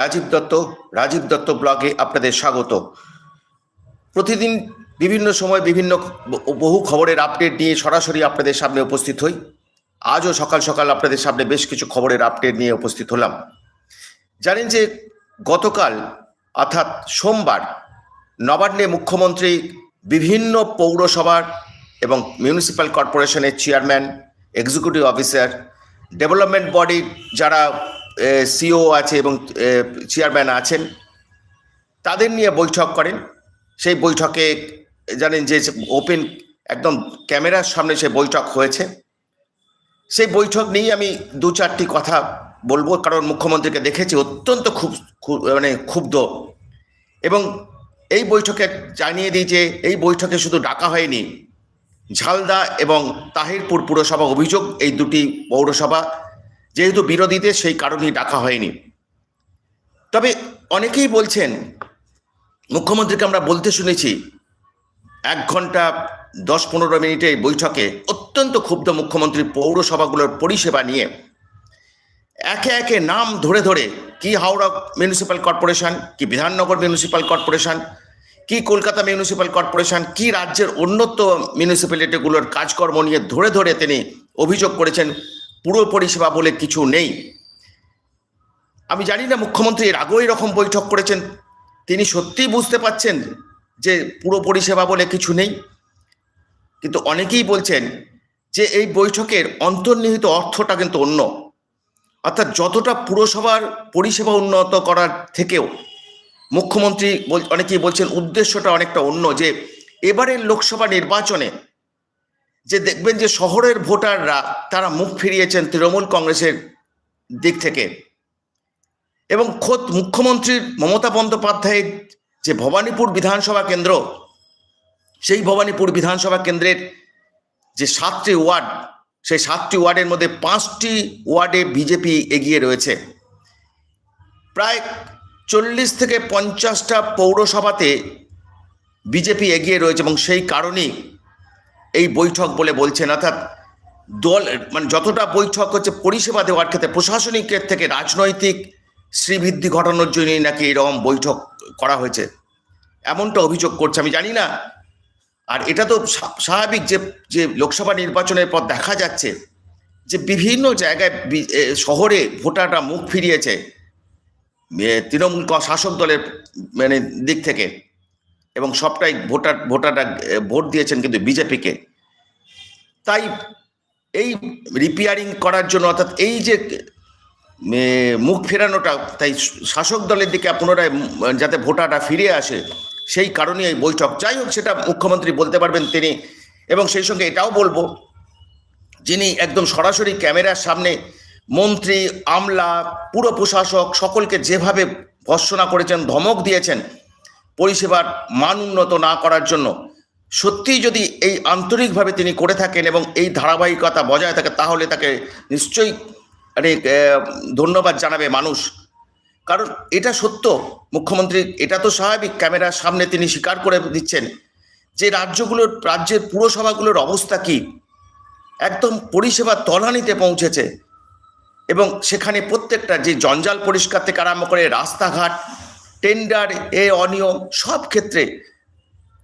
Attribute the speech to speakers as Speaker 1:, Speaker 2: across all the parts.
Speaker 1: রাজীব দত্ত রাজীব দত্ত ব্লগে আপনাদের স্বাগত। প্রতিদিন বিভিন্ন সময় বিভিন্ন বহু খবরের আপডেট নিয়ে সরাসরি আপনাদের সামনে উপস্থিত হই। আজও সকাল সকাল আপনাদের সামনে বেশ কিছু খবরের আপডেট নিয়ে উপস্থিত হলাম। জানেন যে গতকাল, অর্থাৎ সোমবার, নবান্নে মুখ্যমন্ত্রী বিভিন্ন পৌরসভার এবং মিউনিসিপ্যাল কর্পোরেশনের চেয়ারম্যান, এক্সিকিউটিভ অফিসার, ডেভেলপমেন্ট বডির যারা সিও আছে এবং চেয়ারম্যান আছেন, তাদের নিয়ে বৈঠক করেন। সেই বৈঠকে জানেন যে ওপেন একদম ক্যামেরার সামনে সে বৈঠক হয়েছে। সেই বৈঠক নিয়েই আমি দু চারটি কথা বলব, কারণ মুখ্যমন্ত্রীকে দেখেছি অত্যন্ত খুব মানে ক্ষুব্ধ। এবং এই বৈঠকে জানিয়ে দিই যে, এই বৈঠকে শুধু ডাকা হয়নি, ঝালদা এবং তাহিরপুর পুরসভা অভিযোগ, এই দুটি পৌরসভা যেহেতু বিরোধীদের সেই কারণেই ডাকা হয়নি। তবে অনেকেই বলছেন, মুখ্যমন্ত্রীকে আমরা বলতে শুনেছি, এক ঘণ্টা দশ পনেরো মিনিটে এই বৈঠকে অত্যন্ত ক্ষুব্ধ মুখ্যমন্ত্রী পৌরসভাগুলোর পরিষেবা নিয়ে একে একে নাম ধরে ধরে কি হাওড়া মিউনিসিপ্যাল কর্পোরেশন, কি বিধাননগর মিউনিসিপ্যাল কর্পোরেশন, কি কলকাতা মিউনিসিপ্যাল কর্পোরেশন, কি রাজ্যের অন্যত্র মিউনিসিপ্যালিটিগুলোর কাজকর্ম নিয়ে ধরে ধরে তিনি অভিযোগ করেছেন। পুরো পরিষেবা বলে কিছু নেই। আমি জানি না মুখ্যমন্ত্রী এর আগেও এরকম বৈঠক করেছেন। তিনি সত্যিই বুঝতে পাচ্ছেন যে পুরো পরিষেবা বলে কিছু নেই। কিন্তু অনেকেই বলছেন যে এই বৈঠকের অন্তর্নিহিত অর্থটা কিন্তু অন্য। অর্থাৎ যতটা পুরসভার পরিষেবা উন্নত করার থেকেও মুখ্যমন্ত্রী অনেকেই বলছেন উদ্দেশ্যটা অনেকটা অন্য যে এবারের লোকসভা নির্বাচনে যে দেখবেন যে শহরের ভোটাররা, তারা মুখ ফিরিয়েছেন তৃণমূল কংগ্রেসের দিক থেকে। এবং খোদ মুখ্যমন্ত্রীর মমতা বন্দ্যোপাধ্যায়ের যে ভবানীপুর বিধানসভা কেন্দ্র, সেই ভবানীপুর বিধানসভা কেন্দ্রের যে সাতটি ওয়ার্ড, সেই সাতটি ওয়ার্ডের মধ্যে পাঁচটি ওয়ার্ডে বিজেপি এগিয়ে রয়েছে। প্রায় চল্লিশ থেকে পঞ্চাশটা পৌরসভাতে বিজেপি এগিয়ে রয়েছে এবং সেই কারণেই এই বৈঠক বলে বলছেন, অর্থাৎ দল মানে যতটা বৈঠক হচ্ছে পরিষেবা দেওয়ার ক্ষেত্রে প্রশাসনিকের থেকে রাজনৈতিক শ্রীবৃদ্ধি ঘটানোর জন্যই নাকি এরকম বৈঠক করা হয়েছে। এমনটা অভিযোগ করছে, আমি জানি না। আর এটা তো স্বাভাবিক যে যে লোকসভা নির্বাচনের পর দেখা যাচ্ছে যে বিভিন্ন জায়গায় শহরে ভোটাররা মুখ ফিরিয়েছে তৃণমূল শাসক দলের মানে দিক থেকে। এবং সবটাই ভোটার, ভোটাররা ভোট দিয়েছেন কিন্তু বিজেপিকে। তাই এই রিপেয়ারিং করার জন্য অর্থাৎ এই যে মুখ ফেরানোটা, তাই শাসক দলের দিকে পুনরায় যাতে ভোটাররা ফিরে আসে, সেই কারণে এই বৈঠক। যাই হোক, সেটা মুখ্যমন্ত্রী বলতে পারবেন তিনি, এবং সেই সঙ্গে এটাও বলব, যিনি একদম সরাসরি ক্যামেরার সামনে মন্ত্রী, আমলা পুরো প্রশাসক সকলকে যেভাবে ভর্সনা করেছেন, ধমক দিয়েছেন পরিষেবার মান উন্নত না করার জন্য সত্যিই যদি এই আন্তরিকভাবে তিনি করে থাকেন এবং এই ধারাবাহিকতা বজায় থাকে, তাহলে তাকে নিশ্চয়ই মানে ধন্যবাদ জানাবে মানুষ। কারণ এটা সত্য, মুখ্যমন্ত্রী, এটা তো স্বাভাবিক ক্যামেরার সামনে তিনি স্বীকার করে দিচ্ছেন যে রাজ্যগুলোর, রাজ্যের পুরসভাগুলোর অবস্থা কি। একদম পরিষেবা তলানিতে পৌঁছেছে এবং সেখানে প্রত্যেকটা যে জঞ্জাল পরিষ্কার থেকে আরম্ভ করে রাস্তাঘাট টেন্ডার এ অনিয়ম সব ক্ষেত্রে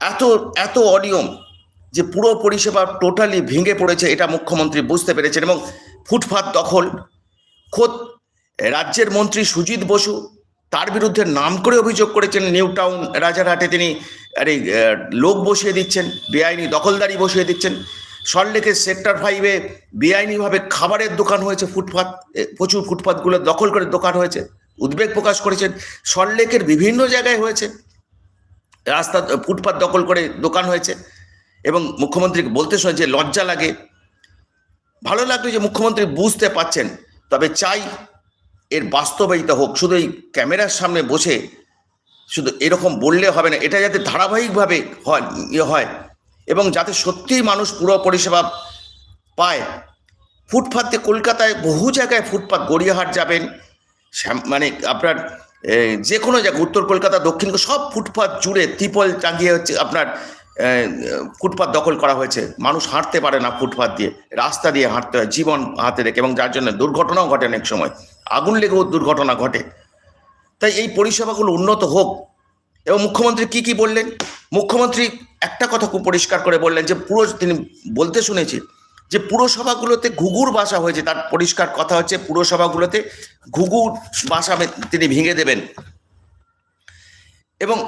Speaker 1: এত এত অনিয়ম যে পুরো পরিষেবা টোটালি ভেঙে পড়েছে এটা মুখ্যমন্ত্রী বুঝতে পেরেছেন এবং ফুটপাত দখল, খোদ রাজ্যের মন্ত্রী সুজিত বসু তার বিরুদ্ধে নাম করে অভিযোগ করেছেন, নিউ টাউন রাজারহাটে তিনি, আরে লোক বসিয়ে দিচ্ছেন, বেআইনি দখলদারি বসিয়ে দিচ্ছেন। সল্টলেকের সেক্টর ফাইভে বেআইনিভাবে খাবারের দোকান হয়েছে, ফুটপাত প্রচুর ফুটপাতগুলো দখল করে দোকান হয়েছে। উদ্বেগ প্রকাশ করেছেন। সল্টলেকের বিভিন্ন জায়গায় হয়েছে। রাস্তা, ফুটপাত দখল করে দোকান হয়েছে এবং মুখ্যমন্ত্রীকে বলতে শোনে যে লজ্জা লাগে। ভালো লাগল যে মুখ্যমন্ত্রী বুঝতে পাচ্ছেন তবে চাই এর বাস্তবায়িত হোক। শুধু এই ক্যামেরার সামনে বসে শুধু এরকম বললে হবে না, এটা যাতে ধারাবাহিকভাবে হয় ইয়ে হয় এবং যাতে সত্যিই মানুষ পুরো পরিষেবা পায়। ফুটপাতে কলকাতায় বহু জায়গায় ফুটপাত, গড়িয়াহাট যাবেন মানে আপনার যে কোনো জায়গা উত্তর কলকাতা দক্ষিণ সব ফুটপাত জুড়ে ত্রিপল টাঙিয়ে হচ্ছে আপনার এ, ফুটপাত দখল করা হয়েছে। মানুষ হাঁটতে পারে না ফুটপাত দিয়ে রাস্তা দিয়ে হাঁটতে হয় জীবন হাতে রেখে এবং যার জন্য দুর্ঘটনাও ঘটে অনেক সময়। আগুন লেগেও দুর্ঘটনা ঘটে। তাই এই পরিষেবাগুলো উন্নত হোক। এবং মুখ্যমন্ত্রী কি কি বললেন? মুখ্যমন্ত্রী একটা কথা খুব পরিষ্কার করে বললেন যে পুরো তিনি বলতে শুনেছি যে পুরসভাগুলোতে ঘুঘুর বাসা হয়েছে, তার পরিষ্কার কথা হচ্ছে পুরসভাগুলোতে ঘুঘুর বাসা তিনি ভেঙে দেবেন। এবং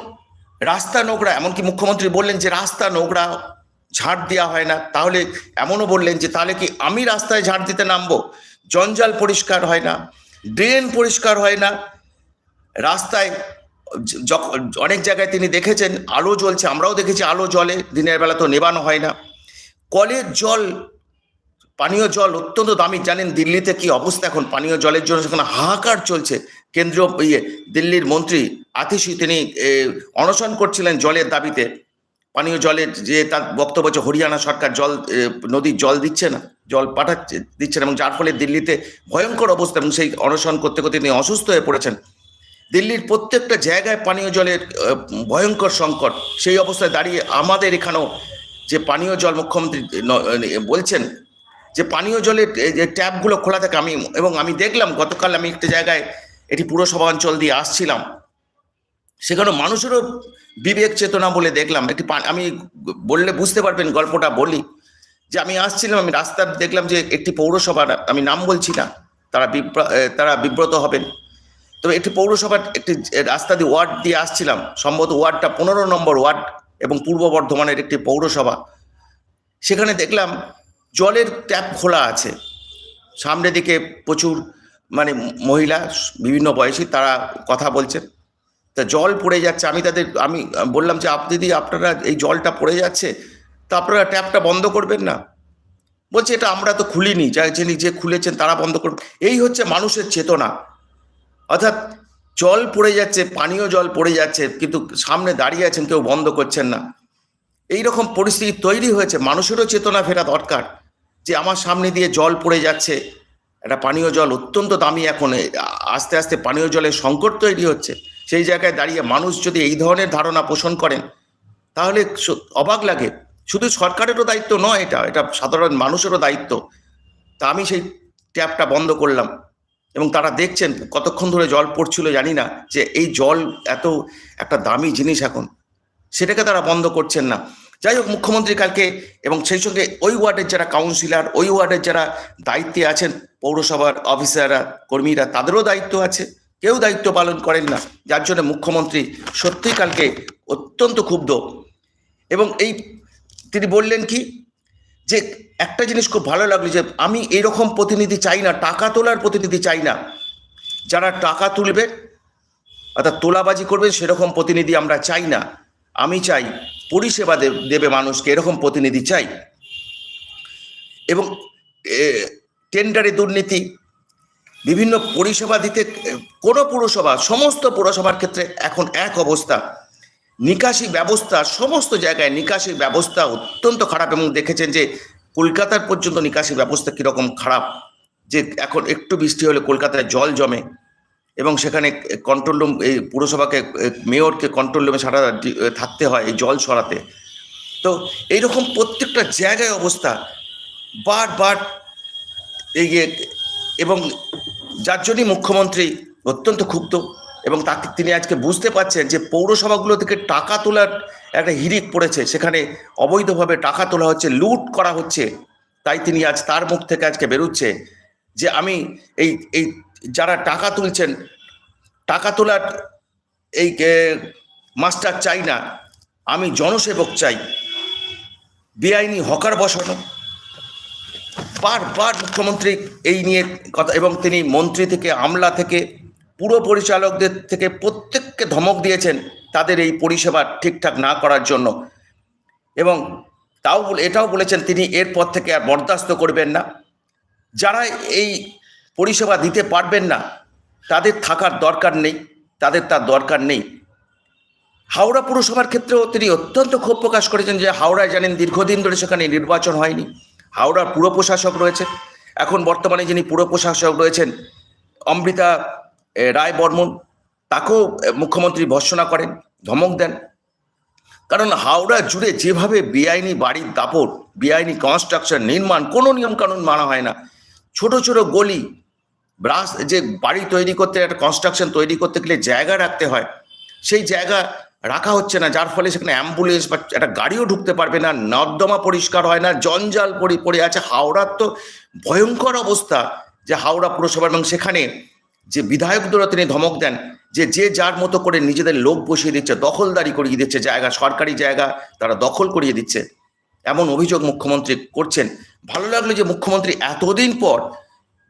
Speaker 1: রাস্তা নোংরা, এমনকি মুখ্যমন্ত্রী বললেন যে রাস্তা নোংরা, ঝাড় দেওয়া হয় না। তাহলে এমনও বললেন যে তাহলে কি আমি রাস্তায় ঝাড় দিতে নামবো? জঞ্জাল পরিষ্কার হয় না, ড্রেন পরিষ্কার হয় না। রাস্তায় যখন অনেক জায়গায় তিনি দেখেছেন, আলো জ্বলছে, আমরাও দেখেছি আলো জ্বলে, দিনের বেলা তো নেবানো হয় না। কলের জল পানীয় জল অত্যন্ত দামি। জানেন দিল্লিতে কি অবস্থা এখন? পানীয় জলের জন্য সেখানে হাহাকার চলছে, কেন্দ্রীয় ইয়ে দিল্লির মন্ত্রী আতিশি তিনি অনশন করছিলেন জলের দাবিতে। পানীয় জলের যে তার বক্তব্য হচ্ছে, হরিয়ানা সরকার জল নদীর জল দিচ্ছে না, জল পাঠাচ্ছে, দিচ্ছে না। এবং যার ফলে দিল্লিতে ভয়ঙ্কর অবস্থা এবং সেই অনশন করতে করতে তিনি অসুস্থ হয়ে পড়েছেন। দিল্লির প্রত্যেকটা জায়গায় পানীয় জলের ভয়ঙ্কর সংকট। সেই অবস্থায় দাঁড়িয়ে আমাদের এখানেও যে পানীয় জল মুখ্যমন্ত্রী বলছেন যে পানীয় জলের যে ট্যাপগুলো খোলা থাকে, আমি, এবং আমি দেখলাম, গতকাল আমি একটা জায়গায় এটি পুরসভা অঞ্চল দিয়ে আসছিলাম। সেখানে মানুষেরও বিবেক চেতনা বলে দেখলাম। একটি আমি বললে বুঝতে পারবেন, গল্পটা বলি। যে আমি আসছিলাম, আমি রাস্তার দেখলাম যে একটি পৌরসভার, আমি নাম বলছি না, তারা তারা বিব্রত হবেন। তবে একটি পৌরসভার একটি রাস্তা দিয়ে ওয়ার্ড দিয়ে আসছিলাম। সম্ভবত ওয়ার্ডটা পনেরো নম্বর ওয়ার্ড এবং পূর্ব বর্ধমানের একটি পৌরসভা। সেখানে দেখলাম জলের ট্যাপ খোলা আছে। সামনের দিকে প্রচুর মানে মহিলা, বিভিন্ন বয়সী তারা কথা বলছেন তা জল পড়ে যাচ্ছে, আমি তাদের, আমি বললাম যে, আপ দিদি, আপনারা এই জলটা পড়ে যাচ্ছে, তা আপনারা ট্যাপটা বন্ধ করবেন না? বলছে, এটা আমরা তো খুলিনি, যা, যিনি যে খুলেছেন তারা বন্ধ করবেন এই হচ্ছে মানুষের চেতনা। অর্থাৎ জল পড়ে যাচ্ছে, পানীয় জল পড়ে যাচ্ছে, কিন্তু সামনে দাঁড়িয়ে আছেন, কেউ বন্ধ করছেন না। এই রকম পরিস্থিতি তৈরি হয়েছে, মানুষেরও চেতনা ফেরা দরকার। যে আমার সামনে দিয়ে জল পড়ে যাচ্ছে, একটা পানীয় জল অত্যন্ত দামি এখন আস্তে আস্তে পানীয় জলের সংকট তৈরি হচ্ছে। সেই জায়গায় দাঁড়িয়ে মানুষ যদি এই ধরনের ধারণা পোষণ করেন, তাহলে অবাক লাগে। শুধু সরকারেরও দায়িত্ব নয় এটা এটা সাধারণ মানুষেরও দায়িত্ব। তা আমি সেই ট্যাপটা বন্ধ করলাম এবং তারা দেখছেন কতক্ষণ ধরে জল পড়ছিল, জানি না, যে এই জল এত একটা দামি জিনিস এখন। সেটাকে তারা বন্ধ করছেন না। যাই হোক মুখ্যমন্ত্রী কালকে এবং সেই সঙ্গে ওই ওয়ার্ডের যারা কাউন্সিলর, ওই ওয়ার্ডের যারা দায়িত্বে আছেন, পৌরসভার অফিসাররা কর্মীরা, তাদেরও দায়িত্ব আছে। কেউ দায়িত্ব পালন করেন না। যার জন্য মুখ্যমন্ত্রী সত্যি কালকে অত্যন্ত ক্ষুব্ধ। এবং এই তিনি বললেন কি, যে একটা জিনিস খুব ভালো লাগল যে আমি এরকম প্রতিনিধি চাই না, টাকা তোলার প্রতিনিধি চাই না। যারা টাকা তুলবে, অর্থাৎ তোলাবাজি করবে, সেরকম প্রতিনিধি আমরা চাই না। আমি চাই পরিষেবা দেবে মানুষকে, এরকম প্রতিনিধি চাই। এবং টেন্ডারে দুর্নীতি, বিভিন্ন পরিষেবা দিতে কোনো পুরসভা, সমস্ত পুরসভার ক্ষেত্রে এখন এক অবস্থা। নিকাশি ব্যবস্থা, সমস্ত জায়গায় নিকাশি ব্যবস্থা অত্যন্ত খারাপ এবং দেখেছেন যে, কলকাতার পর্যন্ত নিকাশি ব্যবস্থা কীরকম খারাপ। যে, এখন একটু বৃষ্টি হলে কলকাতায় জল জমে। এবং সেখানে কন্ট্রোল রুম এই পুরসভাকে মেয়রকে কন্ট্রোল রুমে সারা থাকতে হয়, এই জল সরাতে তো এইরকম প্রত্যেকটা জায়গায় অবস্থা। বারবার এই এবং যার জন্যই মুখ্যমন্ত্রী অত্যন্ত ক্ষুব্ধ, এবং তাকে তিনি আজকে বুঝতে পারছেন যে পৌরসভাগুলো থেকে টাকা তোলার একটা হিরিক পড়েছে। সেখানে অবৈধভাবে টাকা তোলা হচ্ছে, লুট করা হচ্ছে। তাই তিনি আজ তার মুখ থেকে আজকে বেরোচ্ছে যে আমি এই এই যারা টাকা তুলছেন, টাকা তোলার এই মাস্টার চাই না। আমি জনসেবক চাই। বেআইনি হকার বসানো। বারবার মুখ্যমন্ত্রী এই নিয়ে কথা, এবং তিনি মন্ত্রী থেকে, আমলা থেকে, পুরো পরিচালকদের থেকে প্রত্যেককে ধমক দিয়েছেন তাদের এই পরিষেবা ঠিকঠাক না করার জন্য। এবং তাও এটাও বলেছেন তিনি, এরপর থেকে আর বরদাস্ত করবেন না। যারা এই পরিষেবা দিতে পারবেন না। তাদের থাকার দরকার নেই, তাদের তার দরকার নেই। হাওড়া পুরসভার ক্ষেত্রেও তিনি অত্যন্ত ক্ষোভ প্রকাশ করেছেন যে হাওড়ায় জানেন দীর্ঘদিন ধরে সেখানে নির্বাচন হয়নি। হাওড়ার পুর প্রশাসক রয়েছে। এখন বর্তমানে যিনি পুর প্রশাসক রয়েছেন, অমৃতা রায় বর্মন, তাকেও মুখ্যমন্ত্রী ভর্সনা করেন, ধমক দেন। কারণ হাওড়া জুড়ে যেভাবে বেআইনি বাড়ির দাপট, বেআইনি কনস্ট্রাকশন, নির্মাণ, কোনো নিয়মকানুন মানা হয় না। ছোট ছোট গলি ব্রাস যে বাড়ি তৈরি করতে, একটা কনস্ট্রাকশন তৈরি করতে গেলে জায়গা রাখতে হয়। সেই জায়গা রাখা হচ্ছে না, যার ফলে সেখানে অ্যাম্বুলেন্স বা একটা গাড়িও ঢুকতে পারবে না, নর্দমা পরিষ্কার হয় না, জঞ্জাল পড়ে পড়ে আছে। হাওড়ার তো ভয়ঙ্কর অবস্থা যে হাওড়া পুরসভা এবং সেখানে যে বিধায়কদেরও তিনি ধমক দেন, যে যে যার মতো করে নিজেদের লোক বসিয়ে দিচ্ছে, দখলদারি করিয়ে দিচ্ছে জায়গা, সরকারি জায়গা তারা দখল করিয়ে দিচ্ছে। এমন অভিযোগ মুখ্যমন্ত্রী করছেন। ভালো লাগল যে মুখ্যমন্ত্রী এতদিন পর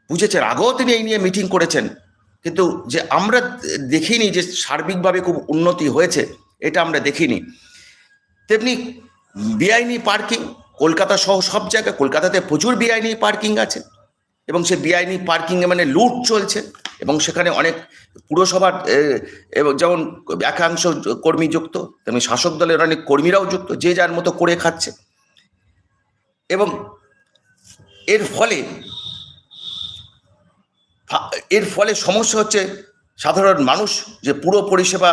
Speaker 1: বুঝেছেন? আগেও তিনি এই নিয়ে মিটিং করেছেন। কিন্তু যে আমরা দেখিনি যে সার্বিকভাবে খুব উন্নতি হয়েছে, এটা আমরা দেখিনি। তেমনি বেআইনি পার্কিং কলকাতা সহ সব জায়গায়, কলকাতাতে প্রচুর বেআইনি পার্কিং আছে। এবং সে বেআইনি পার্কিংয়ে মানে লুট চলছে। এবং সেখানে অনেক পুরসভার এবং যেমন একাংশ কর্মী যুক্ত, তেমনি শাসক দলের অনেক কর্মীরাও যুক্ত, যে যার মতো করে খাচ্ছে। এবং এর ফলে এর ফলে সমস্যা হচ্ছে সাধারণ মানুষ যে পুরো পরিষেবা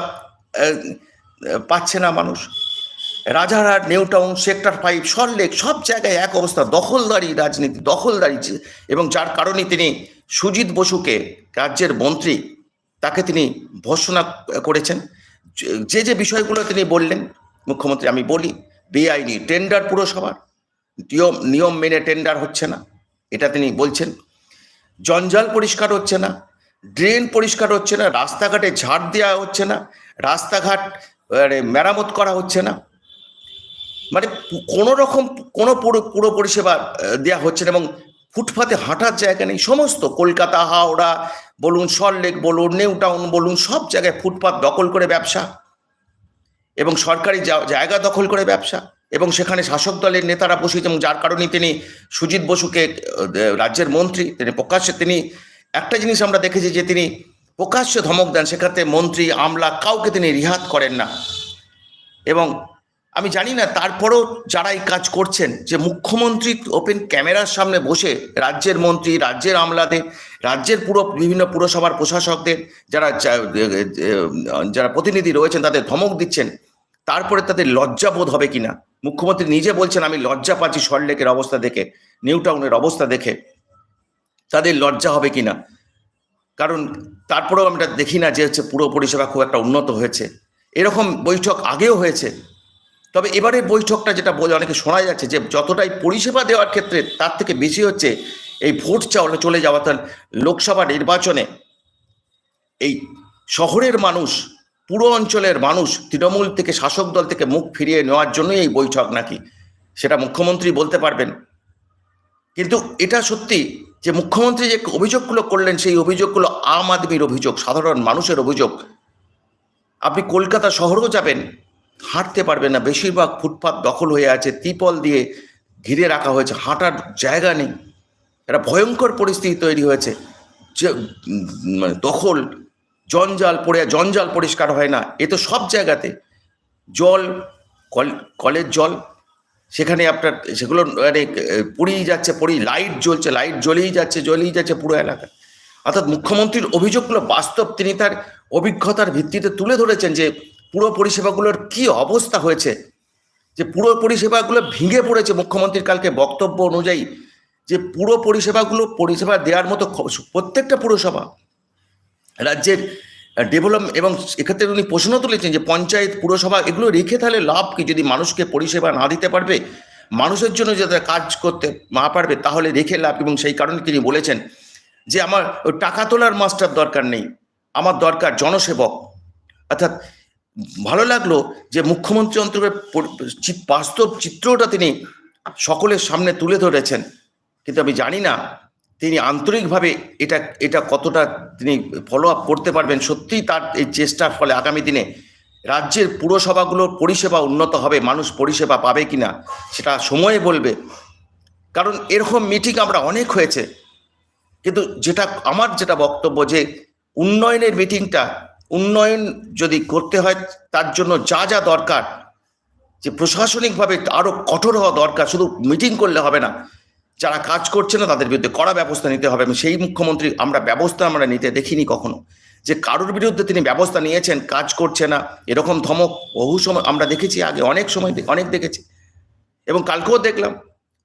Speaker 1: পাচ্ছে না মানুষ। Rajarhat new town sector five Salt Lake সব জায়গায় এক অবস্থা, দখলদারি রাজনীতি, দখলদারি এবং যার কারণে তিনি সুজিত বসুকে রাজ্যের মন্ত্রী তাকে তিনি ভর্সনা করেছেন। যে যে বিষয়গুলো তিনি বললেন, মুখ্যমন্ত্রী আমি বলি, বেআইনি টেন্ডার পুরসভার, নিয়ম নিয়ম মেনে টেন্ডার হচ্ছে না, এটা তিনি বলছেন। জঞ্জাল পরিষ্কার হচ্ছে না ড্রেন পরিষ্কার হচ্ছে না রাস্তাঘাটে ঝাড় দেওয়া হচ্ছে না রাস্তাঘাট আরে, মেরামত করা হচ্ছে না। মানে কোনো রকম কোনো পুরো পুরো পরিষেবা দেওয়া হচ্ছে না এবং ফুটপাতে হাঁটার জায়গা নেই। সমস্ত কলকাতা হাওড়া বলুন সল্টলেক বলুন নিউ টাউন বলুন সব জায়গায় ফুটপাত দখল করে ব্যবসা এবং সরকারি জায়গা দখল করে ব্যবসা। এবং সেখানে শাসক দলের নেতারা বসেছে এবং যার কারণে তিনি সুজিত বসুকে রাজ্যের মন্ত্রী, তিনি প্রকাশ্যে তিনি একটা জিনিস আমরা দেখেছি যে তিনি প্রকাশ্যে ধমক দেন সেক্ষেত্রে মন্ত্রী, আমলা কাউকে তিনি রিহাত করেন না। এবং আমি জানি না, তারপরেও যারা এই কাজ করছেন, যে মুখ্যমন্ত্রী ওপেন ক্যামেরার সামনে বসে রাজ্যের মন্ত্রী, রাজ্যের আমলাদের, রাজ্যের পুরো, বিভিন্ন পুরসভার প্রশাসকদের যারা যারা প্রতিনিধি রয়েছেন, তাদের ধমক দিচ্ছেন, তারপরে তাদের লজ্জাবোধ হবে কিনা? মুখ্যমন্ত্রী নিজে বলছেন, আমি লজ্জা পাচ্ছি সল্টলেকের অবস্থা দেখে নিউ টাউনের অবস্থা দেখে। তাদের লজ্জা হবে কিনা? কারণ তারপরেও আমরা দেখি না যে হচ্ছে পুরো পরিষেবা খুব একটা উন্নত হয়েছে। এরকম বৈঠক আগেও হয়েছে। তবে এবারের বৈঠকটা যেটা বলে অনেকে শোনা যাচ্ছে যে, যতটাই পরিষেবা দেওয়ার ক্ষেত্রে তার থেকে বেশি হচ্ছে এই ভোট চাওয়া চলে যাওয়া তার লোকসভা নির্বাচনে। এই শহরের মানুষ পুরো অঞ্চলের মানুষ তৃণমূল থেকে শাসক দল থেকে মুখ ফিরিয়ে নেওয়ার জন্যই এই বৈঠক নাকি? সেটা মুখ্যমন্ত্রী বলতে পারবেন। কিন্তু এটা সত্যি যে মুখ্যমন্ত্রী যে অভিযোগগুলো করলেন, সেই অভিযোগগুলো আম আদমির অভিযোগ, সাধারণ মানুষের অভিযোগ। আপনি কলকাতা শহরেও যাবেন, হাঁটতে পারবেন না। বেশিরভাগ ফুটপাত দখল হয়ে আছে, তিপল দিয়ে ঘিরে রাখা হয়েছে, হাঁটার জায়গা নেই। একটা ভয়ঙ্কর পরিস্থিতি তৈরি হয়েছে। যে মানে দখল জঞ্জাল পড়ে, জঞ্জাল পরিষ্কার হয় না। এ তো সব জায়গাতে। জল, কল, কলের জল, সেখানে আপনার, সেগুলো মানে পুড়িয়ে যাচ্ছে, পুড়িয়ে, লাইট জ্বলছে, লাইট জ্বলেই যাচ্ছে জ্বলেই যাচ্ছে পুরো এলাকা। অর্থাৎ মুখ্যমন্ত্রীর অভিযোগগুলো বাস্তব, তিনি তার অভিজ্ঞতার ভিত্তিতে তুলে ধরেছেন যে, পুরো পরিষেবাগুলোর কি অবস্থা হয়েছে, যে, পুরো পরিষেবাগুলো ভেঙে পড়েছে। মুখ্যমন্ত্রীর কালকে বক্তব্য অনুযায়ী যে, পুরো পরিষেবাগুলো পরিষেবা দেওয়ার মতো প্রত্যেকটা পুরসভা রাজ্যের ডেভেলপ এবং এক্ষেত্রে উনি প্রশ্ন তুলেছেন যে পঞ্চায়েত, পুরসভা, এগুলো রেখে তাহলে লাভ কি? যদি মানুষকে পরিষেবা না দিতে পারবে, মানুষের জন্য যাতে কাজ করতে না পারবে, তাহলে রেখে লাভ এবং সেই কারণে তিনি বলেছেন যে আমার টাকা তোলার মাস্টার দরকার নেই, আমার দরকার জনসেবক। অর্থাৎ ভালো লাগল যে মুখ্যমন্ত্রী অন্তর্গত বাস্তব চিত্রটা তিনি সকলের সামনে তুলে ধরেছেন। কিন্তু আমি জানি না তিনি আন্তরিকভাবে এটা এটা কতটা তিনি ফলো আপ করতে পারবেন, সত্যিই তার এই চেষ্টার ফলে আগামী দিনে রাজ্যের পুরসভাগুলোর পরিষেবা উন্নত হবে, মানুষ পরিষেবা পাবে কিনা সেটা সময়ে বলবে। কারণ এরকম মিটিং আমরা অনেক হয়েছে, কিন্তু যেটা, আমার যেটা বক্তব্য যে উন্নয়নের মিটিংটা উন্নয়ন যদি করতে হয় তার জন্য যা যা দরকার, যে প্রশাসনিকভাবে আরও কঠোর হওয়া দরকার, শুধু মিটিং করলে হবে না যারা কাজ করছে না, তাদের বিরুদ্ধে কড়া ব্যবস্থা নিতে হবে। এবং সেই মুখ্যমন্ত্রী, আমরা ব্যবস্থা আমরা নিতে দেখিনি কখনো। যে কারোর বিরুদ্ধে তিনি ব্যবস্থা নিয়েছেন, কাজ করছে না, এরকম ধমক বহু সময় আমরা দেখেছি আগে, অনেক সময় অনেক দেখেছি। এবং কালকেও দেখলাম,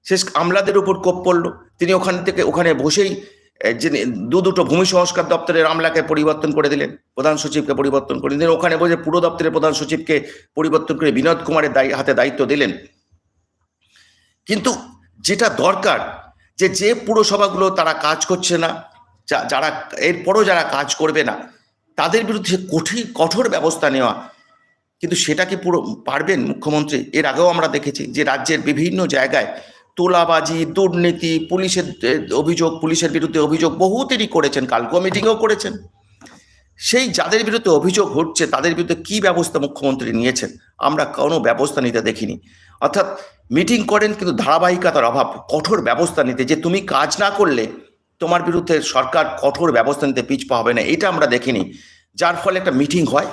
Speaker 1: শেষ আমলাদের উপর কোপ পড়ল। তিনি ওখান থেকে, ওখানে বসেই যিনি দু দুটো ভূমি সংস্কার দপ্তরের আমলাকে পরিবর্তন করে দিলেন, প্রধান সচিবকে পরিবর্তন করে দিলেন। ওখানে বসে পুরো দপ্তরের প্রধান সচিবকে পরিবর্তন করে বিনোদ কুমারের হাতে দায়িত্ব দিলেন। কিন্তু যেটা দরকার যে যে পুরসভাগুলো তারা কাজ করছে না যারা, এরপরও যারা কাজ করবে না, তাদের বিরুদ্ধে কঠিন কঠোর ব্যবস্থা নেওয়া। কিন্তু সেটা কি পুরো পারবেন মুখ্যমন্ত্রী? এর আগেও আমরা দেখেছি যে রাজ্যের বিভিন্ন জায়গায় তোলাবাজি, দুর্নীতি, পুলিশের অভিযোগ, পুলিশের বিরুদ্ধে অভিযোগ বহু তিনি করেছেন, কালকেও মিটিংও করেছেন। সেই যাদের বিরুদ্ধে অভিযোগ হচ্ছে, তাদের বিরুদ্ধে কি ব্যবস্থা মুখ্যমন্ত্রী নিয়েছেন? আমরা কোনো ব্যবস্থা নিতে দেখিনি। অর্থাৎ মিটিং করেন কিন্তু ধারাবাহিকতার অভাব, কঠোর ব্যবস্থা নিতে, যে তুমি কাজ না করলে তোমার বিরুদ্ধে সরকার কঠোর ব্যবস্থা নিতে পিছপা হবে না, এটা আমরা দেখিনি। যার ফলে একটা মিটিং হয়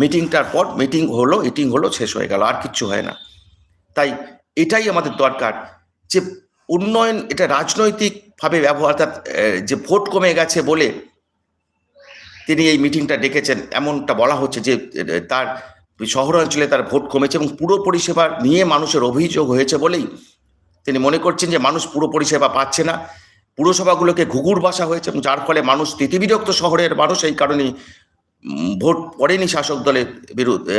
Speaker 1: মিটিংটার পর মিটিং হলো মিটিং হলো, শেষ হয়ে গেল, আর কিচ্ছু হয় না। তাই এটাই আমাদের দরকার, যে উন্নয়ন এটা রাজনৈতিকভাবে ব্যবহার, অর্থাৎ যে ভোট কমে গেছে বলে তিনি এই মিটিংটা ডেকেছেন, এমনটা বলা হচ্ছে যে তার শহরাঞ্চলে তার ভোট কমেছে এবং পুরো পরিষেবা নিয়ে মানুষের অভিযোগ হয়েছে বলেই তিনি মনে করছেন যে মানুষ পুরো পরিষেবা পাচ্ছে না। পুরসভাগুলোকে ঘুঘুর বাসা হয়েছে এবং যার ফলে মানুষ স্থিতিবিরক্ত শহরের মানুষ এই কারণেই ভোট পড়েনি শাসক দলের বিরুদ্ধে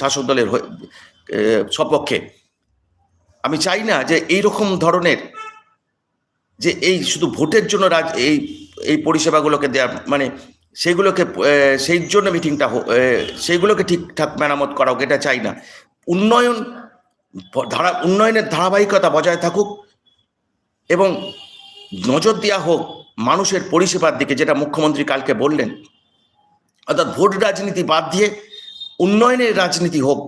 Speaker 1: শাসক দলের সপক্ষে। আমি চাই না যে এই রকম ধরনের যে এই শুধু ভোটের জন্য রাজ, এই এই পরিষেবাগুলোকে দেওয়া মানে সেইগুলোকে সেই জন্য মিটিংটা সেইগুলোকে ঠিকঠাক মেরামত করা হোক, এটা চাই না। উন্নয়ন, ধারা, উন্নয়নের ধারাবাহিকতা বজায় থাকুক এবং নজর দেওয়া হোক মানুষের পরিষেবার দিকে, যেটা মুখ্যমন্ত্রী কালকে বললেন। অর্থাৎ ভোট রাজনীতি বাদ দিয়ে উন্নয়নের রাজনীতি হোক,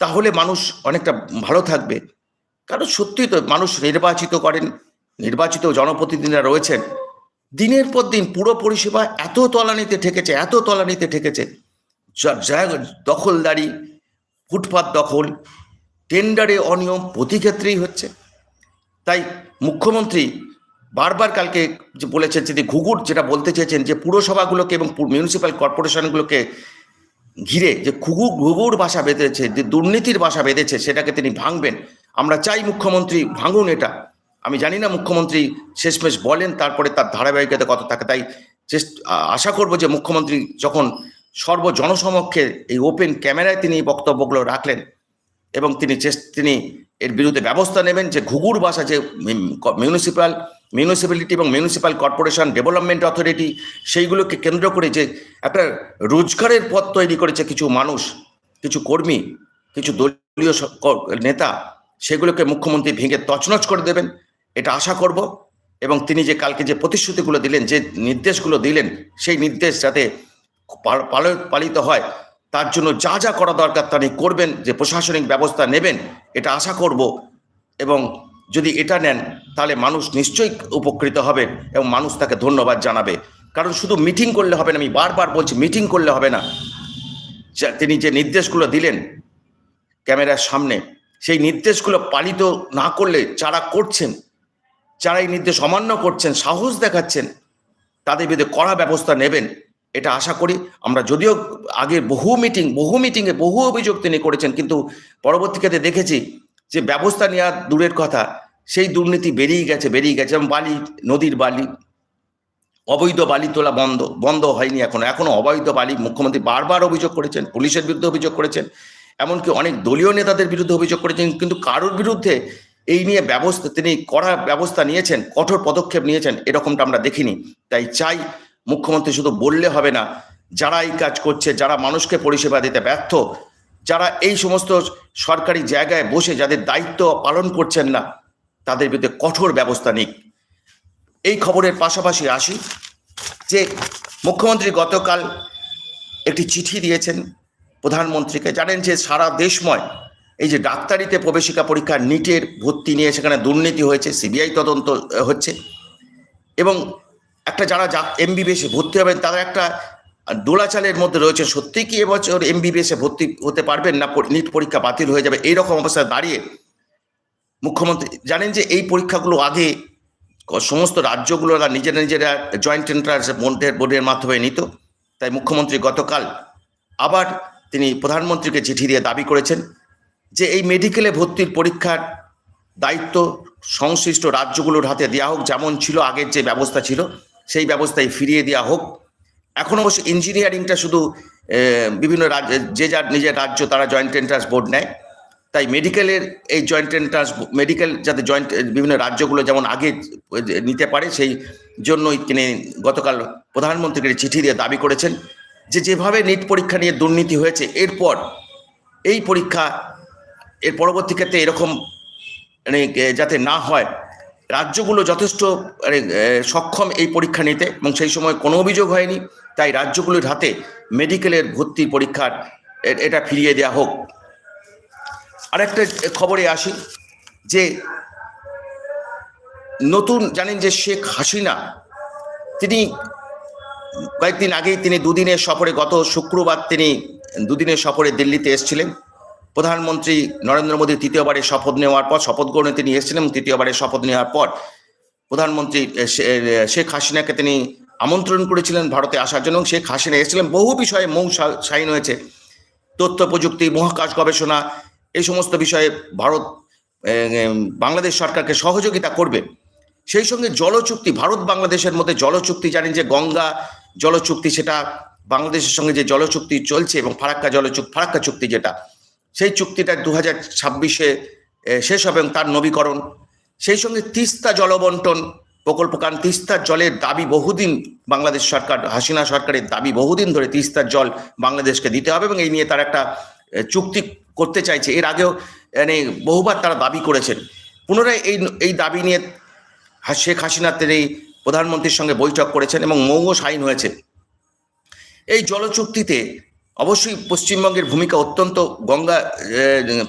Speaker 1: তাহলে মানুষ অনেকটা ভালো থাকবে। কারণ সত্যিই তো মানুষ নির্বাচিত করেন, নির্বাচিত জনপ্রতিনিধিরা রয়েছেন। দিনের পর দিন পুরো পরিষেবা এত তলানিতে ঠেকেছে, এত তলানিতে ঠেকেছে। দখলদারি, ফুটপাত দখল টেন্ডারে অনিয়ম প্রতি ক্ষেত্রেই হচ্ছে। তাই মুখ্যমন্ত্রী বারবার কালকে যে বলেছেন যে ঘুঘুর যেটা বলতে চেয়েছেন যে পুরসভাগুলোকে এবং মিউনিসিপ্যাল কর্পোরেশনগুলোকে ঘিরে যে ঘুঘু ঘুঘুর বাসা বেঁধেছে, যে দুর্নীতির বাসা বেঁধেছে, সেটাকে তিনি ভাঙবেন। আমরা চাই মুখ্যমন্ত্রী ভাঙুন এটা। আমি জানি না মুখ্যমন্ত্রী শেষমেশ বলেন, তারপরে তার ধারাবাহিকতা কত থাকে, তাই আশা করব যে মুখ্যমন্ত্রী যখন সর্ব জনসমক্ষে এই ওপেন ক্যামেরায় তিনি বক্তব্যগুলো রাখলেন এবং তিনি তিনি এর বিরুদ্ধে ব্যবস্থা নেবেন যে ঘুঘুর বাসা যে মিউনিসিপ্যাল মিউনিসিপ্যালিটি এবং মিউনিসিপ্যাল কর্পোরেশন ডেভেলপমেন্ট অথরিটি সেইগুলোকে কেন্দ্র করে যে একটা রোজগারের পথ তৈরি করেছে কিছু মানুষ, কিছু কর্মী, কিছু দলীয় নেতা, সেগুলোকে মুখ্যমন্ত্রী ভেঙে তছনছ করে দেবেন। এটা আশা করব এবং তিনি যে কালকে যে প্রতিশ্রুতিগুলো দিলেন, যে নির্দেশগুলো দিলেন, সেই নির্দেশ যাতে পাল- পাল- পালিত হয়, তার জন্য যা যা করা দরকার তিনি করবেন, যে প্রশাসনিক ব্যবস্থা নেবেন, এটা আশা করব এবং যদি এটা নেন, তাহলে মানুষ নিশ্চয়ই উপকৃত হবে এবং মানুষ তাকে ধন্যবাদ জানাবে। কারণ শুধু মিটিং করলে হবে না, আমি বারবার বলছি, মিটিং করলে হবে না। তিনি যে নির্দেশগুলো দিলেন ক্যামেরার সামনে, সেই নির্দেশগুলো পালিত না করলে যারা করছেন যারা এই নির্দেশ অমান্য করছেন, সাহস দেখাচ্ছেন, তাদের বিরুদ্ধে কড়া ব্যবস্থা নেবেন, এটা আশা করি। আমরা যদিও আগে বহু মিটিং বহু মিটিংয়ে বহু অভিযোগ তিনি করেছেন, কিন্তু পরবর্তীকালে দেখেছি যে ব্যবস্থা নেওয়া দূরের কথা, সেই দুর্নীতি বেরিয়ে গেছে বেরিয়ে গেছে। যেমন বালি, নদীর বালি, অবৈধ বালি তোলা বন্ধ বন্ধ হয়নি এখনও। এখনও অবৈধ বালি মুখ্যমন্ত্রী বারবার অভিযোগ করেছেন, পুলিশের বিরুদ্ধে অভিযোগ করেছেন, এমনকি অনেক দলীয় নেতাদের বিরুদ্ধে অভিযোগ করেছেন, কিন্তু কারোর বিরুদ্ধে এই নিয়ে ব্যবস্থা, তিনি কড়া ব্যবস্থা নিয়েছেন, কঠোর পদক্ষেপ নিয়েছেন, এরকমটা আমরা দেখিনি। তাই চাই মুখ্যমন্ত্রী শুধু বললে হবে না, যারা এই কাজ করছে, যারা মানুষকে পরিষেবা দিতে ব্যর্থ, যারা এই সমস্ত সরকারি জায়গায় বসে যাদের দায়িত্ব পালন করছেন না, তাদের বিরুদ্ধে কঠোর ব্যবস্থা নিক। এই খবরের পাশাপাশি আসি যে, মুখ্যমন্ত্রী গতকাল একটি চিঠি দিয়েছেন প্রধানমন্ত্রীকে। জানেন যে সারা দেশময় এই যে ডাক্তারিতে প্রবেশিকা পরীক্ষা নিটের ভর্তি নিয়ে সেখানে দুর্নীতি হয়েছে, সিবিআই তদন্ত হচ্ছে। এবং একটা যারা এমবিবিএসে ভর্তি হবেন, তারা একটা দোলাচালের মধ্যে রয়েছে। সত্যি কি এবছর এমবিবিএসে ভর্তি হতে পারবেন না? নিট পরীক্ষা বাতিল হয়ে যাবে। এইরকম অবস্থায় দাঁড়িয়ে মুখ্যমন্ত্রী জানেন যে এই পরীক্ষাগুলো আগে সমস্ত রাজ্যগুলোরা নিজেরা নিজেরা জয়েন্ট এন্ট্রান্স বোর্ডের বোর্ডের মাধ্যমে নিত। তাই মুখ্যমন্ত্রী গতকাল আবার তিনি প্রধানমন্ত্রীকে চিঠি দিয়ে দাবি করেছেন। যে এই মেডিকেলে ভর্তির পরীক্ষার দায়িত্ব সংশ্লিষ্ট রাজ্যগুলোর হাতে দেওয়া হোক, যেমন ছিল আগের যে ব্যবস্থা ছিল, সেই ব্যবস্থায় ফিরিয়ে দেওয়া হোক। এখন অবশ্য ইঞ্জিনিয়ারিংটা শুধু বিভিন্ন রাজ্য, যে যার নিজের রাজ্য তারা জয়েন্ট এন্ট্রান্স বোর্ড নেয়। তাই মেডিকেলের এই জয়েন্ট এন্ট্রান্স, মেডিকেল যাতে জয়েন্ট, বিভিন্ন রাজ্যগুলো যেমন আগে নিতে পারে, সেই জন্যই তিনি গতকাল প্রধানমন্ত্রীকে চিঠি দিয়ে দাবি করেছেন যে, যেভাবে নিট পরীক্ষা নিয়ে দুর্নীতি হয়েছে, এরপর এই পরীক্ষা এর পরবর্তী ক্ষেত্রে এরকম মানে যাতে না হয় রাজ্যগুলো যথেষ্ট মানে, সক্ষম এই পরীক্ষা নিতে এবং সেই সময় কোনো অভিযোগ হয়নি তাই রাজ্যগুলির হাতে মেডিকেলের ভর্তি পরীক্ষার এটা ফিরিয়ে দেওয়া হোক। আরেকটা খবরে আসি যে নতুন জানেন যে শেখ হাসিনা তিনি কয়েকদিন আগেই তিনি দুদিনের সফরে গত শুক্রবার তিনি দুদিনের সফরে দিল্লিতে এসেছিলেন। প্রধানমন্ত্রী নরেন্দ্র মোদী তৃতীয়বারের শপথ নেওয়ার পর, শপথ গ্রহণে তিনি এসেছিলেন এবং তৃতীয়বারের শপথ নেওয়ার পর প্রধানমন্ত্রী শেখ হাসিনাকে তিনি আমন্ত্রণ করেছিলেন ভারতে আসার জন্য শেখ হাসিনা এসেছিলেন। বহু বিষয়ে মৌ সাইন হয়েছে। তথ্য, প্রযুক্তি, মহাকাশ গবেষণা, এই সমস্ত বিষয়ে ভারত বাংলাদেশ সরকারকে সহযোগিতা করবে। সেই সঙ্গে জলচুক্তি, ভারত বাংলাদেশের মধ্যে জলচুক্তি, জানেন যে গঙ্গা জলচুক্তি, সেটা বাংলাদেশের সঙ্গে যে জলচুক্তি চলছে এবং ফারাক্কা জলচুক্তি, ফারাক্কা চুক্তি যেটা সেই চুক্তিটা দু হাজার ছাব্বিশে শেষ হবে এবং তার নবীকরণ। সেই সঙ্গে তিস্তা জলবন্টন প্রকল্প, কারণ তিস্তার জলের দাবি বহুদিন বাংলাদেশ সরকার, হাসিনা সরকারের দাবি বহুদিন ধরে তিস্তার জল বাংলাদেশকে দিতে হবে এবং এই নিয়ে তার একটা চুক্তি করতে চাইছে। এর আগেও মানে বহুবার তারা দাবি করেছেন। পুনরায় এই এই দাবি নিয়ে শেখ হাসিনা তিনি প্রধানমন্ত্রীর সঙ্গে বৈঠক করেছেন এবং মৌও সাইন হয়েছে। এই জলচুক্তিতে অবশ্যই পশ্চিমবঙ্গের ভূমিকা অত্যন্ত গঙ্গা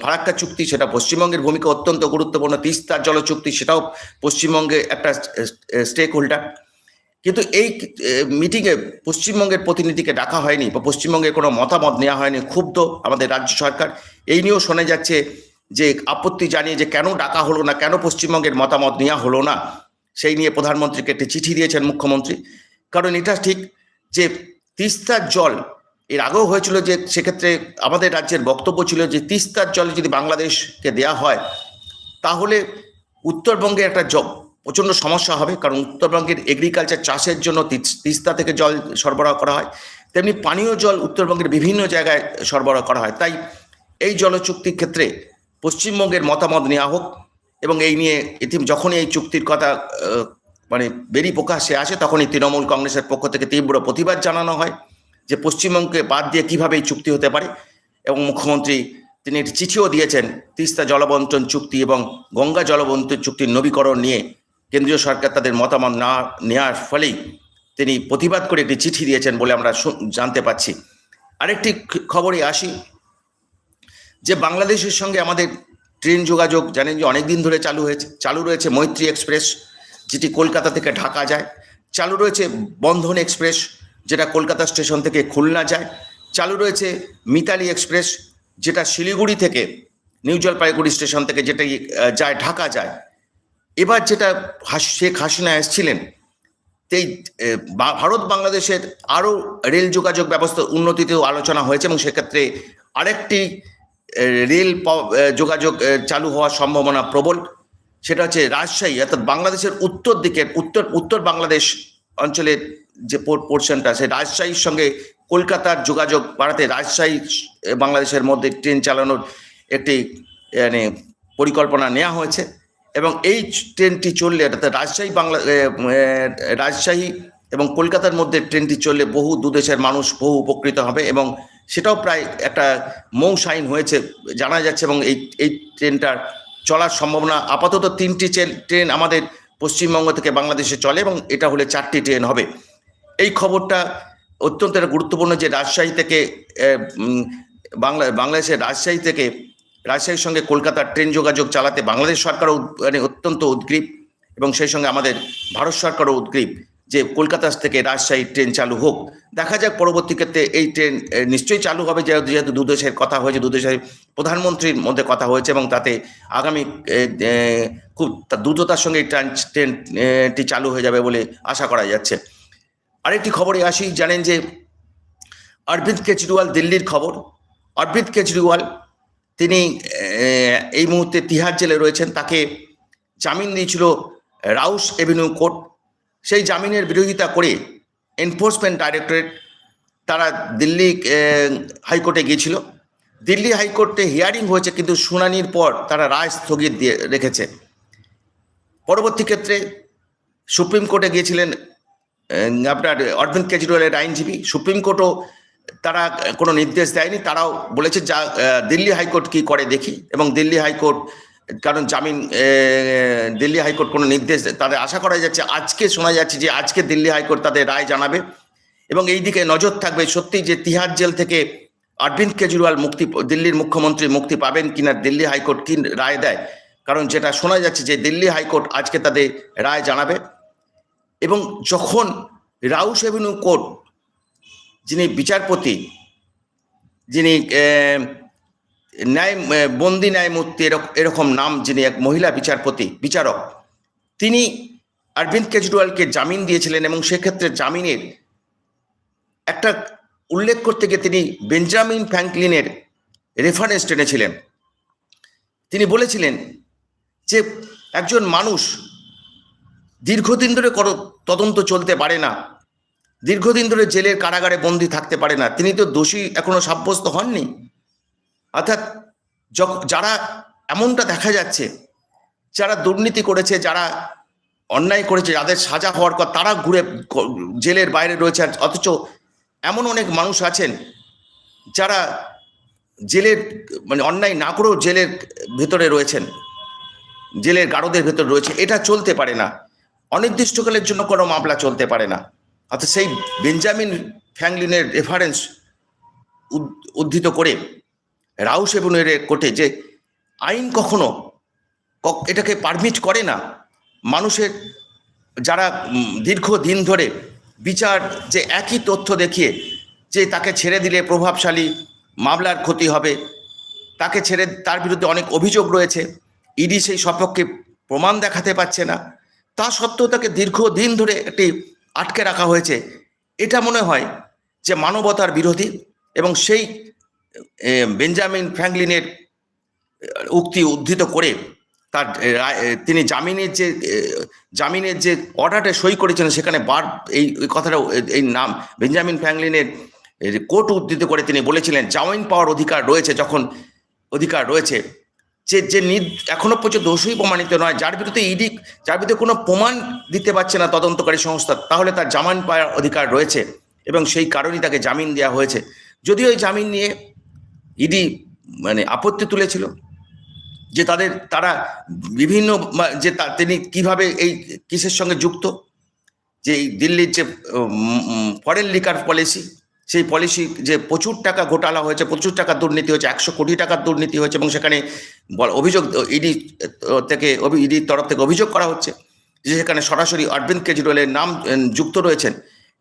Speaker 1: ফারাক্কা চুক্তি, সেটা পশ্চিমবঙ্গের ভূমিকা অত্যন্ত গুরুত্বপূর্ণ তিস্তার জল চুক্তি সেটাও পশ্চিমবঙ্গে একটা স্টেক হোল্ডার কিন্তু এই মিটিংয়ে পশ্চিমবঙ্গের প্রতিনিধিকে ডাকা হয়নি বা পশ্চিমবঙ্গের কোনো মতামত নেওয়া হয়নি, ক্ষুব্ধ আমাদের রাজ্য সরকার। এই নিয়েও শোনা যাচ্ছে যে আপত্তি জানিয়ে যে কেন ডাকা হলো না, কেন পশ্চিমবঙ্গের মতামত নেওয়া হলো না, সেই নিয়ে প্রধানমন্ত্রীকে একটি চিঠি দিয়েছেন মুখ্যমন্ত্রী। কারণ এটা ঠিক যে তিস্তার জল এর আগেও হয়েছিল যে সেক্ষেত্রে আমাদের রাজ্যের বক্তব্য ছিল যে তিস্তার জল যদি বাংলাদেশকে দেয়া হয়, তাহলে উত্তরবঙ্গে একটা জ প্রচণ্ড সমস্যা হবে। কারণ উত্তরবঙ্গের এগ্রিকালচার চাষের জন্য তিস- তিস্তা থেকে জল সরবরাহ করা হয়। তেমনি পানীয় জল উত্তরবঙ্গের বিভিন্ন জায়গায় সরবরাহ করা হয়। তাই এই জলচুক্তির ক্ষেত্রে পশ্চিমবঙ্গের মতামত নেওয়া হোক এবং এই নিয়ে ইতি যখনই এই চুক্তির কথা মানে বেরি প্রকাশ্যে আসে, তখনই তৃণমূল কংগ্রেসের পক্ষ থেকে তীব্র প্রতিবাদ জানানো হয়। যে পশ্চিমবঙ্গকে বাদ দিয়ে কীভাবে এই চুক্তি হতে পারে? এবং মুখ্যমন্ত্রী, তিনি একটি চিঠিও দিয়েছেন, তিস্তা জলবন্টন চুক্তি এবং গঙ্গা জলবন্টন চুক্তির নবীকরণ নিয়ে। কেন্দ্রীয় সরকার তাদের মতামত না নেওয়ার ফলেই তিনি প্রতিবাদ করে একটি চিঠি দিয়েছেন বলে আমরা জানতে পাচ্ছি। আরেকটি খবরে আসি, যে বাংলাদেশের সঙ্গে আমাদের ট্রেন যোগাযোগ জানেন যে অনেক দিন ধরে চালু হয়েছে, চালু রয়েছে মৈত্রী এক্সপ্রেস, যেটি কলকাতা থেকে ঢাকা যায়। চালু রয়েছে বন্ধন এক্সপ্রেস যেটা কলকাতা স্টেশন থেকে খুলনা যায়। চালু রয়েছে মিতালি এক্সপ্রেস, যেটা শিলিগুড়ি থেকে, নিউ জলপাইগুড়ি স্টেশন থেকে যেটা যায়, ঢাকা যায়। এবার যেটা শেখ হাসিনা এসেছিলেন এই ভারত বাংলাদেশের আরও রেল যোগাযোগ ব্যবস্থা উন্নতিতেও আলোচনা হয়েছে এবং সেক্ষেত্রে আরেকটি রেল যোগাযোগ চালু হওয়ার সম্ভাবনা প্রবল। সেটা হচ্ছে রাজশাহী, অর্থাৎ বাংলাদেশের উত্তর দিকের, উত্তর উত্তর বাংলাদেশ অঞ্চলের যে পোর্শনটা সে রাজশাহীর সঙ্গে কলকাতার যোগাযোগ বাড়াতে রাজশাহী বাংলাদেশের মধ্যে ট্রেন চালানোর একটি মানে পরিকল্পনা নেওয়া হয়েছে এবং এই ট্রেনটি চললে, অর্থাৎ রাজশাহী বাংলা রাজশাহী এবং কলকাতার মধ্যে ট্রেনটি চললে বহু দুদেশের মানুষ বহু উপকৃত হবে এবং সেটাও প্রায় একটা মৌ সাইন হয়েছে, জানা যাচ্ছে এবং এই এই ট্রেনটার চলার সম্ভাবনা আপাতত তিনটি ট্রেন আমাদের পশ্চিমবঙ্গ থেকে বাংলাদেশে চলে এবং এটা হলে চারটি ট্রেন হবে। এই খবরটা অত্যন্ত একটা গুরুত্বপূর্ণ যে রাজশাহী থেকে বাংলা, বাংলাদেশের রাজশাহী থেকে রাজশাহীর সঙ্গে কলকাতার ট্রেন যোগাযোগ চালাতে বাংলাদেশ সরকারও মানে অত্যন্ত উদ্গ্রীব এবং সেই সঙ্গে আমাদের ভারত সরকারও উদ্গ্রীব যে কলকাতা থেকে রাজশাহী ট্রেন চালু হোক। দেখা যাক পরবর্তী ক্ষেত্রে এই ট্রেন নিশ্চয়ই চালু হবে যেহেতু যেহেতু দুদেশের কথা হয়েছে, দুদেশের প্রধানমন্ত্রীর মধ্যে কথা হয়েছে এবং তাতে আগামী খুব দ্রুততার সঙ্গে এই ট্রেন, ট্রেনটি চালু হয়ে যাবে বলে আশা করা যাচ্ছে। আরেকটি খবরে আসি, জানেন যে অরবিন্দ কেজরিওয়াল দিল্লির খবর। অরবিন্দ কেজরিওয়াল, তিনি এই মুহূর্তে তিহার জেলে রয়েছেন। তাকে জামিন দিয়েছিল রাউস এভিনিউ কোর্ট। সেই জামিনের বিরোধিতা করে এনফোর্সমেন্ট ডাইরেক্টরেট, তারা দিল্লি হাইকোর্টে গিয়েছিল। দিল্লি হাইকোর্টে হিয়ারিং হয়েছে, কিন্তু শুনানির পর তারা রায় স্থগিত দিয়ে রেখেছে। পরবর্তী ক্ষেত্রে সুপ্রিম কোর্টে গিয়েছিলেন আপনার অরবিন্দ কেজরিওয়ালের আইনজীবী, সুপ্রিম কোর্টও তারা কোনো নির্দেশ দেয়নি, তারাও বলেছে যা দিল্লি হাইকোর্ট কি করে দেখি এবং দিল্লি হাইকোর্ট, কারণ জামিন দিল্লি হাইকোর্ট কোনো নির্দেশ তাদের আশা করা যাচ্ছে, আজকে শোনা যাচ্ছে যে আজকে দিল্লি হাইকোর্ট তাদের রায় জানাবে এবং এই দিকে নজর থাকবে সত্যি যে তিহার জেল থেকে অরবিন্দ কেজরিওয়াল মুক্তি দিল্লির মুখ্যমন্ত্রী মুক্তি পাবেন কিনা, দিল্লি হাইকোর্ট কি রায় দেয়, কারণ যেটা শোনা যাচ্ছে যে দিল্লি হাইকোর্ট আজকে তাদের রায় জানাবে। এবং যখন রাউস এভিনিউ কোর্ট, যিনি বিচারপতি, যিনি ন্যায় বন্দি ন্যায়মূর্তি এরক- এরকম নাম যিনি এক মহিলা বিচারপতি, বিচারক, তিনি অরবিন্দ কেজরিওয়ালকে জামিন দিয়েছিলেন এবং সেক্ষেত্রে জামিনের একটা উল্লেখ করতে গিয়ে তিনি বেঞ্জামিন ফ্র্যাঙ্কলিনের রেফারেন্স টেনেছিলেন। তিনি বলেছিলেন যে একজন মানুষ দীর্ঘদিন ধরে করো তদন্ত চলতে পারে না। দীর্ঘদিন ধরে জেলের কারাগারে বন্দি থাকতে পারে না। তিনি তো দোষী, এখনও সাব্যস্ত হননি। অর্থাৎ যারা এমনটা দেখা যাচ্ছে, যারা দুর্নীতি করেছে, যারা অন্যায় করেছে, যাদের সাজা হওয়ার পর তারা ঘুরে জেলের বাইরে রয়েছে। অথচ এমন অনেক মানুষ আছেন, যারা জেলের মানে অন্যায় না করেও জেলের ভেতরে রয়েছেন, জেলের গারদের ভেতর রয়েছে। এটা চলতে পারে না। অনির্দিষ্টকালের জন্য কোনো মামলা চলতে পারে না। অর্থাৎ সেই বেঞ্জামিন ফ্যাংলিনের রেফারেন্স উদ- উদ্ধৃত করে রাউস এবং এর কোর্টে যে আইন কখনো এটাকে পারমিট করে না মানুষের যারা উম, দীর্ঘদিন ধরে বিচার যে একই তথ্য দেখিয়ে যে তাকে ছেড়ে দিলে প্রভাবশালী মামলার ক্ষতি হবে তাকে ছেড়ে তার বিরুদ্ধে অনেক অভিযোগ রয়েছে ইডি সেই সপক্ষে প্রমাণ দেখাতে পারছে না। তা সত্ত্বেও তাকে দীর্ঘদিন ধরে একটি আটকে রাখা হয়েছে। এটা মনে হয় যে মানবতার বিরোধী এবং সেই বেঞ্জামিন ফ্র্যাঙ্কলিনের উক্তি উদ্ধৃত করে তার তিনি জামিনের যে জামিনের যে অর্ডারটা সই করেছেন সেখানে বার, এই এই কথাটা এই নাম, বেঞ্জামিন ফ্র্যাঙ্কলিনের কোর্ট উদ্ধৃত করে তিনি বলেছিলেন, জামিন পাওয়ার অধিকার রয়েছে যখন, অধিকার রয়েছে। যে যে এখনও পর্যন্ত দোষী প্রমাণিত নয়, যার বিরুদ্ধে ইডি, যার বিরুদ্ধে কোনো প্রমাণ দিতে পারছে না তদন্তকারী সংস্থা, তাহলে তার জামিন পাওয়ার অধিকার রয়েছে এবং সেই কারণেই তাকে জামিন দেওয়া হয়েছে। যদিও এই জামিন নিয়ে ইডি মানে আপত্তি তুলেছিল যে তাদের, তারা বিভিন্ন যে তিনি কীভাবে এই কিসের সঙ্গে যুক্ত? যে দিল্লির যে ফরেন লিকার পলিসি সেই পলিসি যে প্রচুর টাকা ঘোটালা হয়েছে, প্রচুর টাকা দুর্নীতি হয়েছে, একশো কোটি টাকার দুর্নীতি হয়েছে এবং সেখানে অভিযোগ ইডি থেকে ইডির তরফ থেকে অভিযোগ করা হচ্ছে যে সেখানে সরাসরি অরবিন্দ কেজরিওয়ালের নাম যুক্ত রয়েছেন।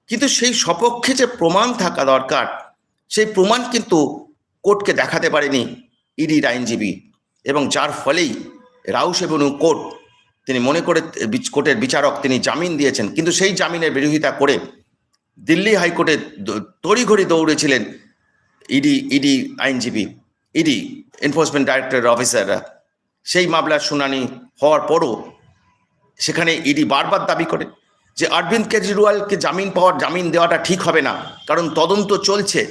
Speaker 1: কিন্তু সেই সপক্ষে যে প্রমাণ থাকা দরকার, সেই প্রমাণ কিন্তু কোর্টকে দেখাতে পারেনি ইডির আইনজীবী এবং যার ফলেই রাউস এবং কোর্ট, তিনি মনে করে কোর্টের বিচারক তিনি জামিন দিয়েছেন। কিন্তু সেই জামিনের বিরোধিতা করে দিল্লি হাইকোর্টে তড়িঘড়ি দৌড়েছিলেন ইডি ইডি আইনজীবী, ইডি এনফোর্সমেন্ট ডাইরেক্টরের অফিসাররা সেই মামলার শুনানি হওয়ার পরও সেখানে ইডি বারবার দাবি করে যে অরবিন্দ কেজরিওয়ালকে জামিন পাওয়ার, জামিন দেওয়াটা ঠিক হবে না, কারণ তদন্ত চলছে।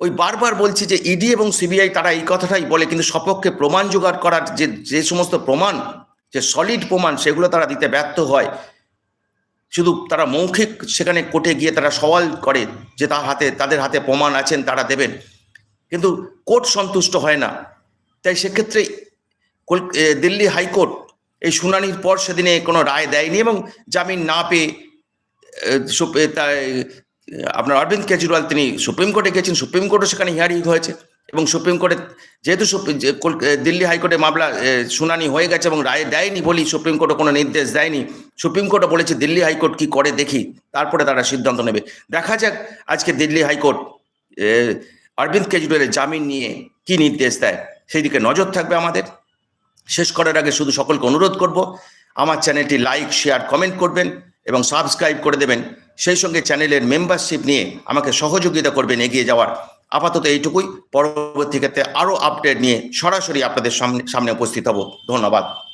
Speaker 1: ওই বারবার বলছি যে ইডি এবং সিবিআই তারা এই কথাটাই বলে, কিন্তু সপক্ষে প্রমাণ জোগাড় করার যে যে সমস্ত প্রমাণ, যে সলিড প্রমাণ, সেগুলো তারা দিতে ব্যর্থ হয়। শুধু তারা মৌখিক সেখানে কোর্টে গিয়ে তারা সওয়াল করে যে তার হাতে, তাদের হাতে প্রমাণ আছেন তারা দেবেন। কিন্তু কোর্ট সন্তুষ্ট হয় না। তাই সেক্ষেত্রে দিল্লি হাইকোর্ট এই শুনানির পর সেদিনে কোনো রায় দেয়নি এবং জামিন না পেয়ে আপনার অরবিন্দ কেজরিওয়াল তিনি সুপ্রিম কোর্টে গেছেন সুপ্রিম কোর্টও সেখানে হিয়ারিং হয়েছে। এবং সুপ্রিম কোর্টে যেহেতু দিল্লি হাইকোর্টে মামলা শুনানি হয়ে গেছে এবং রায় দেয়নি বলি সুপ্রিম কোর্টও কোনো নির্দেশ দেয়নি, সুপ্রিম কোর্টও বলেছে দিল্লি হাইকোর্ট কি করে দেখি, তারপরে তারা সিদ্ধান্ত নেবে। দেখা যাক আজকে দিল্লি হাইকোর্ট অরবিন্দ কেজরিওয়ালের জামিন নিয়ে কি নির্দেশ দেয়, সেই দিকে নজর থাকবে আমাদের। শেষ করার আগে শুধু সকলকে অনুরোধ করব, আমার চ্যানেলটি লাইক, শেয়ার, কমেন্ট করবেন এবং সাবস্ক্রাইব করে দেবেন। সেই সঙ্গে চ্যানেলের মেম্বারশিপ নিয়ে আমাকে সহযোগিতা করবেন এগিয়ে যাওয়ার। আপাতত এইটুকুই। পরবর্তী ক্ষেত্রে আরও আপডেট নিয়ে সরাসরি আপনাদের সামনে সামনে উপস্থিত হব। ধন্যবাদ।